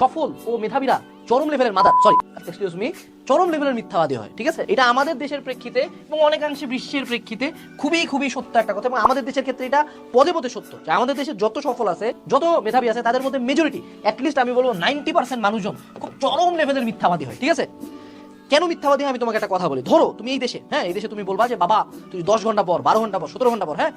সফল ও মেধাবীরা চরম লেভেলের মাদার সরি এক্সকিউজ মি চরম লেভেলের মিথ্যাবাদী হয়, ঠিক আছে? এটা আমাদের দেশের প্রেক্ষিতে এবং অনেকাংশে বিশ্বের প্রেক্ষিতে খুবই খুবই সত্য একটা কথা এবং আমাদের দেশের ক্ষেত্রে এটা পদে পদে সত্য যে আমাদের দেশে যত সফল আছে, যত মেধাবী আছে, তাদের মধ্যে মেজরিটি অ্যাটলিস্ট আমি বলব নাইনটি পার্সেন্ট মানুষজন খুব চরম লেভেলের মিথ্যাবাদী হয়, ঠিক আছে? কেন মিথ্যাবাদী আমি তোমাকে একটা কথা বলি। ধরো, তুমি এই দেশে হ্যাঁ এই দেশে তুমি বলবা যে, বাবা, তুই দশ ঘণ্টা পর বারো ঘণ্টা পর সতেরো ঘণ্টা পর হ্যাঁ?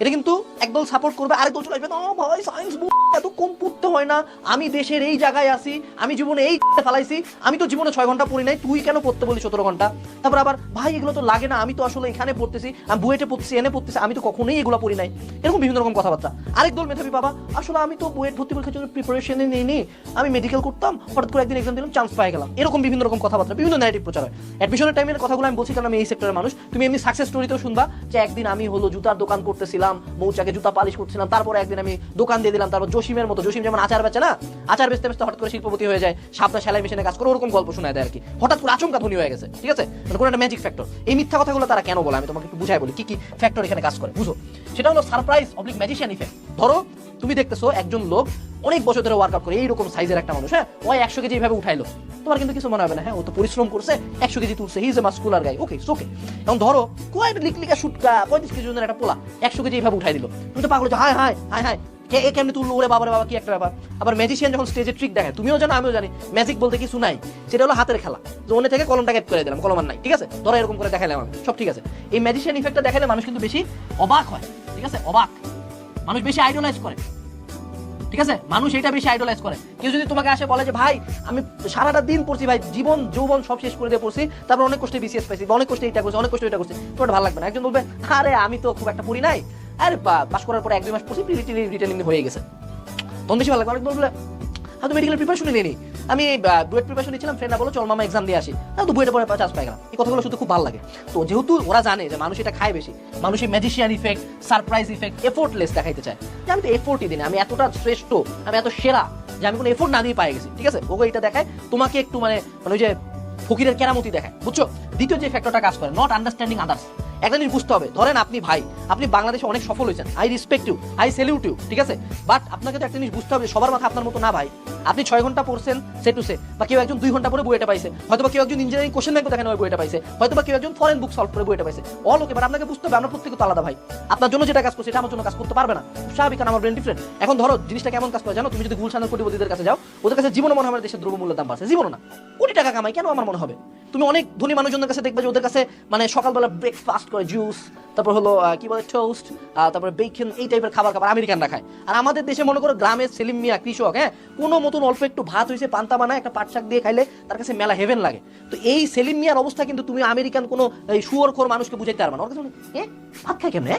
এটা কিন্তু একদল সাপোর্ট করবে, আরেক দল চলে আসবে "ও ভাই সায়েন্স এত কম পড়তে হয় না। আমি দেশের এই জায়গায় আছি, আমি জীবনে এই ফেলাইছি, আমি তো জীবনে ছয় ঘণ্টা পড়ি নাই, তুই কেন পড়তে বলি সতেরো ঘণ্টা? তারপর আবার, ভাই, এগুলো তো লাগে না, আমি তো আসলে এখানে পড়তেছি, আমি বুয়েটে পড়তেছি, এনে পড়তেছি, আমি তো কখনোই এগুলো পড়ি নাই। এরকম বিভিন্ন রকম কথাবার্তা। আরেক দল মেধাবী বাবা, আসলে আমি তো বুয়েট ভর্তি পরীক্ষার জন্য প্রিপারেশনে নিইনি, আমি মেডিকেল করতাম, হঠাৎ করে একদিন এক্সাম দিলাম চান্স পাই গেলাম। এরকম বিভিন্ন রকম কথাবার্তা, বিভিন্ন ন্যারেটিভ প্রচার হয়। অ্যাডমিশনের টাইমের কথাগুলো আমি বলছি, কারণ আমি এই সেক্টরের মানুষ। তুমি এমনি সাকসেস স্টোরিতেও শুনবা যে একদিন আমি হলো জুতার দোকান করতেছিলাম মৌচাকে জুতা পালিশ করছিলাম, তারপরে একদিন আমি দোকান দিয়ে দিলাম, তারপর জসিমের মতো, জসিম যেমন আচার বেচে না, আচার বেচতে বেচতে হঠাৎ করে শিল্পপতি হয়ে যায়, সাপটা সেলাই মেশিনে কাজ করে ওরকম গল্প শোনায় দেয় আর কি। হঠাৎ করে আচমকা ধনী হয়ে গেছে, ঠিক আছে? মানে কোনো একটা ম্যাজিক ফ্যাক্টর এই মিথ্যা কথাগুলো তারা কেন বলে? আমি তোমাকে একটু বুঝাই বলি, কি কি ফ্যাক্টর এখানে কাজ করে, বুঝো? সেটা হলো সারপ্রাইজ অবলিক ম্যাজিশিয়ান ইফেক্ট ধরো, তুমি দেখতেছো একজন লোক অনেক বছর ধরে ওয়ার্কআউট করে এইরকম সাইজের একটা মানুষ হ্যাঁ? ওই একশো কেজি এইভাবে উঠাইলো। তোমার কিন্তু কিছু মনে হবে না হ্যাঁ? ও তো পরিশ্রম করছে একশো কেজি তুলছে হিজ এ মাস্কুলার গাই ওকে ওকে এবং ধরো কয়েক লিকলিকা শুটকা পঁয়ত্রিশ কেজি ওজনের একটা পোলা একশো কেজি এইভাবে উঠাই দিল। তুমি তো পাগল হাই হায় হায় কে কেমনি তুললো? ওরে বাবারে বাবা, কি একটা ব্যাপার। আবার ম্যাজিশিয়ান যখন স্টেজে ট্রিক তুমিও জানো, আমিও জানি ম্যাজিক বলতে সেটা হলো হাতের খেলা। থেকে কলমটা গ্যাপ করে দিলাম নাই, ঠিক আছে? ধরো এরকম করে দেখাইলাম আমি, সব ঠিক আছে। এই ম্যাজিশিয়ান ইফেক্টটা দেখালে মানুষ কিন্তু বেশি অবাক হয়, ঠিক আছে? অবাক। মানুষ বেশি আইডলাইজ করে, ঠিক আছে? মানুষ এটা বেশি আইডলাইজ করে। কেউ যদি তোমাকে আসে, বলে যে, ভাই, আমি সারাটা দিন পড়ছি, ভাই, জীবন, যৌবন সব শেষ করে দিয়ে পড়ছি, তারপর অনেক কষ্টে বিসিএস পাইছি অনেক কষ্টে এটা করছি, অনেক কষ্টে এটা করছি, তোমার ভালো লাগবে না। একজন বলবে, আরে, আমি তো খুব একটা পড়ি নাই। আরে পাস করার পরে এক, দুই মাস পড়ছি রিটার্নিং হয়ে গেছে। তখন বেশি ভালো লাগবে অনেক বলবে হ্যাঁ তো মেডিকেল প্রিপারেশন নিয়ে নি। আমি বুয়েট প্রিপারেশন নিচ্ছিলাম ফ্রেন্ডরা বলো চল মামা এক্সাম দিয়ে আসি। হ্যাঁ তো বুয়েটে পরে চান্স পাই গেলাম। এই কথাগুলো শুধু খুব ভালো লাগে। তো যেহেতু ওরা জানে যে মানুষ এটা খায় বেশি মানুষ এই magician effect surprise effect effortless দেখাইতে চায়। যে আমি তো এফোর্টই দিই আমি এতটা শ্রেষ্ঠ, আমি এত সেরা যে আমি কোনো এফোর্ট না দিয়ে পাই গেছি, ঠিক আছে? ওকে এটা দেখায়, তোমাকে একটু মানে মানে ওই যে ফকিরের কেরামতি দেখায়, বুঝছ? দ্বিতীয় যে ফ্যাক্টরটা কাজ করে নট আন্ডারস্ট্যান্ডিং আদার্স একটা জিনিস বুঝতে হবে। ধরেন আপনি ভাই, আপনি বাংলাদেশে অনেক সফল হয়েছেন। I respect you I salute you ঠিক আছে? বাট আপনাকে তো একটা জিনিস বুঝতে হবে সবার মাথা আপনার মতো না ভাই। আপনি ছয় ঘণ্টা পড়ছেন সে টু সে, বা কেউ একজন দুই ঘণ্টা পরে বইটা পাইছে হয়তো কেউ একজন ইঞ্জিনিয়ারিং কোশ্চেন ব্যাংক দেখেন বইটা পাইছে হয়তো কেউ একজন ফরেন বুক সলভ করে বইটা পাইছে। অল ওকে বাট আপনাকে বুঝতে হবে, আমরা প্রত্যেকে তো আলাদা ভাই। আপনার জন্য যেটা কাজ করছে এটা আমার জন্য কাজ করতে পারবে না। স্বাভাবিক, কারণ আমার ব্রেন ডিফারেন্ট এখন ধরো, জিনিসটা কেমন কাজ করে জানো? তুমি যদি গুলশানের কোটিপতিদের কাছে যাও, ওদের কাছে জীবনে মনে আমার দেশের দ্রব্যমূল্যের দাম বাড়ছে। জীবন না। কোটি টাকা কামাই, কেন আমার মনে হবে? তুমি অনেক ধনী মানুষজনের কাছে দেখবে যে ওদের কাছে মানে সকালবেলা ব্রেকফাস্ট করে জুস তারপর হলো কি বলে টোস্ট তারপরে বেকন এই টাইপের খাবার খাবার আমেরিকানরা খায়। আর আমাদের দেশে মনে করো গ্রামের সেলিম মিয়া কৃষক হ্যাঁ কোনো মতন অল্প একটু ভাত হয়েছে, পান্তা বানায়, একটা পাট শাক দিয়ে খাইলে তার কাছে মেলা হেভেন লাগে। তো এই সেলিম মিয়ার অবস্থা কিন্তু তুমি আমেরিকান কোনো, এই শুয়োর খোর মানুষকে বুঝাইতে পারবে না। ওর ভাত খায় কেমনে?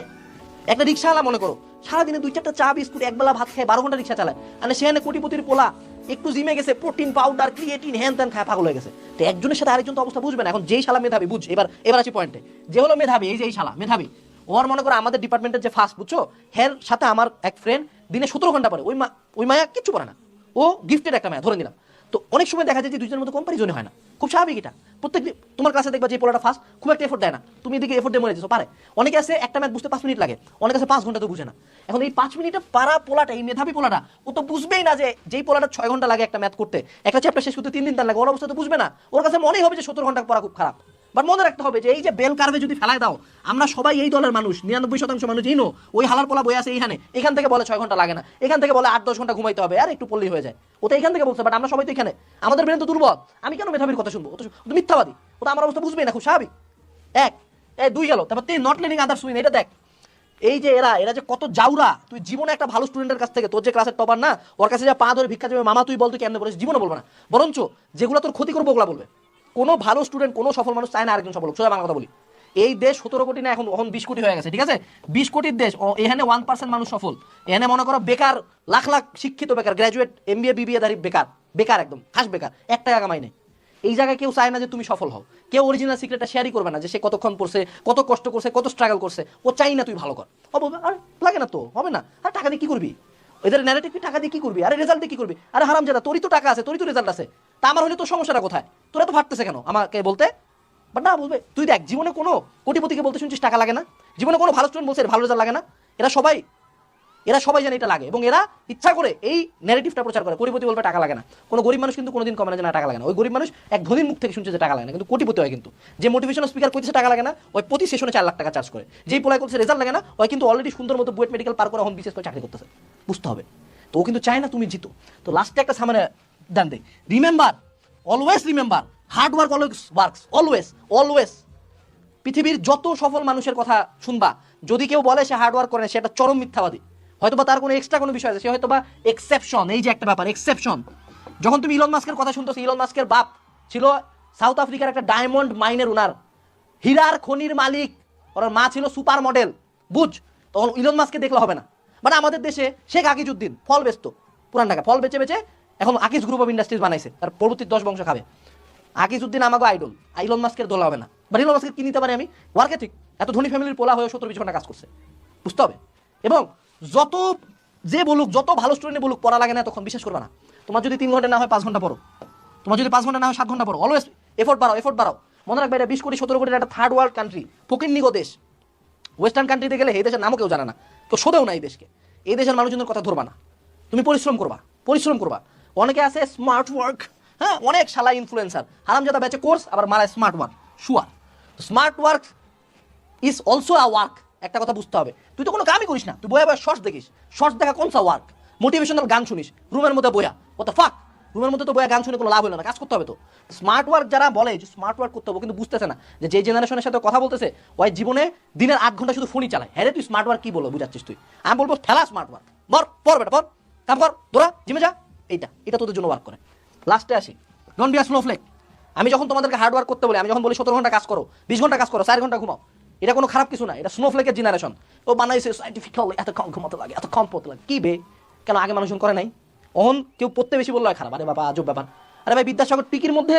একটা রিক্সাওয়ালা মনে করো, সারাদিনে দুই চারটা চা, বিস্কুট, একবেলা ভাত খায়, বারো ঘণ্টা রিক্সা চালায়। আর সেখানে কোটিপতির পোলা একটু জিমে গেছে প্রোটিন পাউডার ক্রিয়েটিন হ্যান ত্যান খায়, পাগল হয়ে গেছে। তো একজনের সাথে আরেকজন তো অবস্থা বুঝবে না। এখন যেই শালা মেধাবী, বুঝ, এবার এবার আছে পয়েন্টে যে হলো মেধাবী, এই যে এই শালা, মেধাবী। ওর মনে করো আমাদের ডিপার্টমেন্টের যে ফার্স্ট বুঝছ? হের সাথে আমার এক ফ্রেন্ড দিনে সতেরো ঘণ্টা পরে ওই মা, ওই মায়া কিচ্ছু পারে না। ও গিফটেড একটা মায়া, ধরে নিলাম। তো অনেক সময় দেখা যায় যে দুজনের মধ্যে কম্পারিজনই হয় না। খুব স্বাভাবিক এটা। প্রত্যেক তোমার কাছে দেখবা যে পোলাটা ফার্স্ট খুব একটা এফোর্ট দেয় না। তুমি এদিকে এফোর্ট দিয়ে মরে যেছো, পারে। অনেকে আছে একটা ম্যাথ বুঝতে পাঁচ মিনিট লাগে। অনেক আছে পাঁচ ঘণ্টা তো বুঝে না। এখন এই পাঁচ মিনিটে পারা পোলাটা, এই মেধাবী পোলাটা, ও তো বুঝবেই না যে যেই পোলাটা ছয় ঘণ্টা লাগে একটা ম্যাথ করতে। একটা চ্যাপ্টার শেষ করতে তিন দিন তার লাগে, ওর অবস্থা তো বুঝবে না। ওর কাছে মনেই হবে যে সত্তর ঘণ্টা পড়া খুব খারাপ। বাট মনে রাখতে হবে যে এই যে বেল কার্ভে যদি ফেলায় দাও, আমরা সবাই এই দলের মানুষ, নিরানব্বই শতাংশ মানুষ, এই নো, ওই হালার পোলা বই আছে এইখানে। এখান থেকে বলে ছয় ঘণ্টা লাগে না। এখান থেকে বলে আট, দশ ঘণ্টা ঘুমাইতে হবে। আর একটু পল্লি হয়ে যায়। ও তো এখান থেকে বলছে বাট আমরা সবাই তো এখানে। আমাদের ব্রেন তো দুর্বল। আমি কেন মেধাবীর কথা শুনব? ও তো মিথ্যাবাদী। ও তো আমার অবস্থা বুঝবেই না, খুব স্বাভাবিক। এক দুই গেল। তারপর তিন নট লিনিং আদার্স উইন এটা দেখ। এই যে এরা এরা যে কত জাউরা, তুই জীবনে একটা ভালো স্টুডেন্টের কাছ থেকে, তোর যে ক্লাসের টপার না, ওর কাছে যা পা ধরে ভিক্ষা যাবে মামা তুই বল, তুই কেমনে বলিস, জীবনে বলব না। বরঞ্চ যেগুলো তোর ক্ষতি করব, ওগুলা বলবে। কোনো ভালো স্টুডেন্ট কোনো সফল মানুষ চায় না আরেকজন সফল। সোজা বাংলা কথা বলি। এই দেশ সতেরো কোটি না, এখন এখন বিশ কোটি হয়ে গেছে, ঠিক আছে? বিশ কোটির দেশ এখানে ওয়ান পার্সেন্ট মানুষ সফল। এখানে মনে করো বেকার, লাখ লাখ শিক্ষিত বেকার গ্র্যাজুয়েট এম বিএ বিবিএ দাঁড়ি বেকার বেকার একদম, খাস বেকার, এক টাকা কামাই নেই। এই জায়গায় কেউ চায় না যে তুমি সফল হও। কেউ অরিজিনাল সিক্রেটটা শেয়ারই করবে না যে সে কতক্ষণ পড়ছে, কত কষ্ট করছে, কত স্ট্রাগল করছে। ও চাই না তুই ভালো কর। ও আরে, লাগে না তো, হবে না। আর, টাকা দিয়ে কি করবি? এদের ন্যারেটিভ টাকা দিয়ে কি করবি? আরে রেজাল্ট দিয়ে কি করবি? আরে, হারাম জাদা, তোরই তো টাকা আছে, তোরই তো রেজাল্ট আছে। তা আমার হলে তোর সমস্যাটা কোথায়? তোরা তো ভাবতেছে কেন আমাকে বলতে? বাট না, বলবে, তুই দেখ, জীবনে কোনো কোটিপতিকে বলতে শুনছিস টাকা লাগে না? জীবনে কোনো ভালো স্টুডেন্ট বলছে ভালো রেজাল্ট লাগে না? এরা সবাই এরা সবাই জানে এটা লাগে এবং এরা ইচ্ছা করে এই ন্যারেটিভটা প্রচার করে। কোটিপতি বলবে টাকা লাগে না। কোনো গরিব মানুষ কিন্তু কোনোদিন কমে না যে না টাকা লাগে না। ওই গরিব মানুষ এক ধনীর মুখ থেকে শুনছে যে টাকা লাগে না কিন্তু কোটিপতি হয় কিন্তু। যে মোটিভেশনাল স্পিকার করছে টাকা লাগে না ওই প্রতি সেশনে চার লাখ টাকা চার্জ করে। যেই পোলাই করছে রেজাল্ট লাগে না ওই কিন্তু অলরেডি সুন্দর মতো বুয়েট মেডিকেল পার করে এখন বিশেষ করে চাকরি করতেছে। বুঝতে হবে। তো ও কিন্তু চায় না তুমি জিতো। তো লাস্টে একটা সামনে then they remember always remember hard work always works always always পৃথিবীর যত সফল মানুষের কথা শুনবা যদি কেউ বলে সে হার্ড ওয়ার্ক করে না, সে একটা চরম মিথ্যাবাদী। হয়তো বা তার কোনো এক্সট্রা কোনো বিষয় আছে, সে হয়তো বা এক্সেপশন এই যে একটা ব্যাপার এক্সেপশন যখন তুমি ইলন মাস্কের কথা শুনতেছো ইলন মাস্কের বাপ ছিল সাউথ আফ্রিকার একটা ডায়মন্ড মাইনের উনার। হীরার খনির মালিক, ওর মা ছিল সুপার মডেল বুঝ? তখন ইলন মাস্ককে দেখলে হবে না। মানে আমাদের দেশে শেখ আকিজউদ্দিন, ফল বেচতো, পুরান ঢাকা, ফল বেচে বেচে এখন আকিজ গ্রুপ অফ ইন্ডাস্ট্রিজ বানাইছে, তার পরবর্তী দশ বংশ খাবে। আকিজউদ্দিন আমাকে আইডল ইলন মাস্কের দোলা হবে না। বাট ইলন মাস্কের কি নিতে পারি আমি? ওয়ার্কে এথিক এত ধনী ফ্যামিলির পোলা হয়ে সত্তর বিশ ঘণ্টা কাজ করছে। বুঝতে হবে? এবং যত যে বলুক, যত ভালো স্টুডেন্ট বলুক, পড়া লাগে না, তখন বিশ্বাস করবে না। তোমার যদি তিন ঘণ্টা না হয়, পাঁচ ঘণ্টা পড়ো। তোমার যদি পাঁচ ঘণ্টা না হয়, সাত ঘণ্টা পড়ো। অলওয়েজ এফোর্ট বাড়াও এফোর্ট বাড়াও। মনে রাখবে এটা বিশ কোটি, সতেরো কোটির একটা থার্ড ওয়ার্ল্ড কান্ট্রি ফকির নিগো দেশ ওয়েস্টার্ন কান্ট্রিতে গেলে এই দেশের নামও কেউ জানে না। কেউ শোধেও না এই দেশকে। এই দেশের মানুষজনের কথা ধরবা না। তুমি পরিশ্রম করবা পরিশ্রম করবা। অনেকে আছে স্মার্ট ওয়ার্ক হ্যাঁ অনেক শালা ইনফ্লুয়েন্সার হারামজাদা ব্যাচে কোর্স আবার মারায় smart work sure smart work is also a work একটা কথা বুঝতে হবে। তুই তো কোনো কামই করিস না। তুই বয়া বয়া শর্টস দেখিস। শর্টস দেখা কোন সা ওয়ার্ক মোটিভেশনাল গান শুনিস। রুমের মধ্যে বয়া কত ফাক রুমের মধ্যে তো বয়া গান শুনে কোনো লাভ হলো না। কাজ করতে হবে তো। স্মার্ট ওয়ার্ক যারা বলে যে স্মার্ট ওয়ার্ক করতে হবে কিন্তু বুঝতেছে না যে যে জেনারেশনের সাথে কথা বলতেছে, ওই জীবনে দিনের আট ঘণ্টা শুধু ফোনই চালায়। হ্যাঁ তুই স্মার্ট ওয়ার্ক কি বলো বুঝাচ্ছিস তুই। আমি বলব, ঠেলা স্মার্ট ওয়ার্ক বর পর বেটা, পর। কাম কর দোরা জিমে যা। এইটা, এটা তোদের জন্য ওয়ার্ক করে। লাস্টে আসি। ডোন্ট বি আ স্নোফ্লেক আমি যখন তোমাদেরকে হার্ড ওয়ার্ক করতে বলি, আমি যখন বলি, সতেরো ঘণ্টা কাজ করো, বিশ ঘণ্টা কাজ করো, চার ঘণ্টা ঘুমাও। এটা কোনো খারাপ কিছু না, এটা স্নোফ্লেকের জেনারেশন ও বানাইছে সাইন্টিফিক্যাল এত কম ঘুমাতে লাগে, এত কম পড়তে লাগে। কি বে? কেন আগে মানুষজন করে নাই? অহন কেউ পড়তে বেশি বলল খারাপ। আরে বাবা, আজব ব্যাপার। আরে ভাই, বিদ্যাসাগর টিকির মধ্যে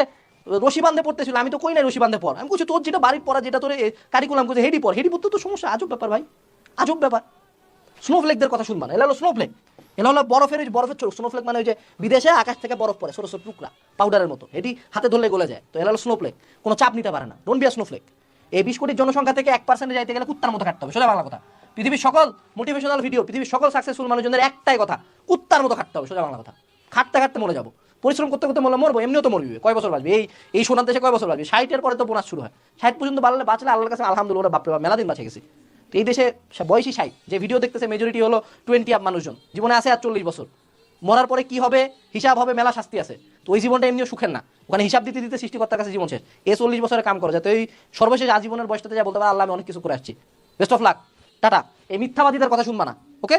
রশি বান্ধে পড়তেছিল। আমি তো কই নাই রশি বান্ধে পড়। আমি বলছি তোর যেটা বাড়ির পড়া, যেটা তোর কারিকুলাম করছে হেডি পড়। হেডি পড়তে তো সমস্যা, আজব ব্যাপার ভাই। আজব ব্যাপার। স্নোফ্লেকদের কথা শুনবা না, এলা হলো স্নোফ্লেক এলা হলো বরফের বরফের চোখ স্নোফ্লেক মানে ওই যে বিদেশে আকাশ থেকে বরফ পড়ে, ছোট ছোট টুকরা পাউডারের মতো। এটি হাতে ধরলে গলে যায়। তো এলা হলো স্নোফ্লেক কোনো চাপ নিতে পারে না। ডোন্ট বি আ স্নোফ্লেক এই বিশ কোটির জনসংখ্যা থেকে এক পার্সেন্টে যাইতে গেলে কুত্তার মতো কাটতে হবে সোজা বাংলা কথা। পৃথিবীর সকল মোটিভেশনাল ভিডিও পৃথিবীর সকল সাকসেসফুল মানুষজনের একটাই কথা কুত্তার মতো খাটতে হবে সোজা বাংলা কথা। খাটতে খাটতে মরে যাব পরিশ্রম করতে করতে মরলে মরবো এমনিও তো মরবি। কয় বছর বাঁচবে? এই এই সোনার দেশে কয় বছর বাঁচবে? ষাটের পরে তো বোনাস শুরু হয়। ষাট পর্যন্ত বাড়লে বাঁচলে আল্লাহর কাছে আলহামদুলিল্লাহ বাপরে বাপ, মেলা দিন বাঁচে গেছি। এই দেশে বয়সী ষাট যে ভিডিও দেখতেছে মেজরিটি হলো টোয়েন্টি আপ মানুষজন। জীবনে আছে আর চল্লিশ বছর। মরার পরে কি হবে? হিসাব হবে মেলা শাস্তি আছে। তো ওই জীবনটা এমনিও সুখের না। ওখানে হিসাব দিতে দিতে সৃষ্টিকর্তার কাছে জীবন শেষ। এ চল্লিশ বছরে কাম করে, যাতে ওই সর্বশেষ আজীবনের বয়সটাতে যা বলতে পারে, আল্লাহ আমি অনেক কিছু করে আসছি। Best of luck tata. এই মিথ্যাবাদীদের কথা শুনবা না ওকে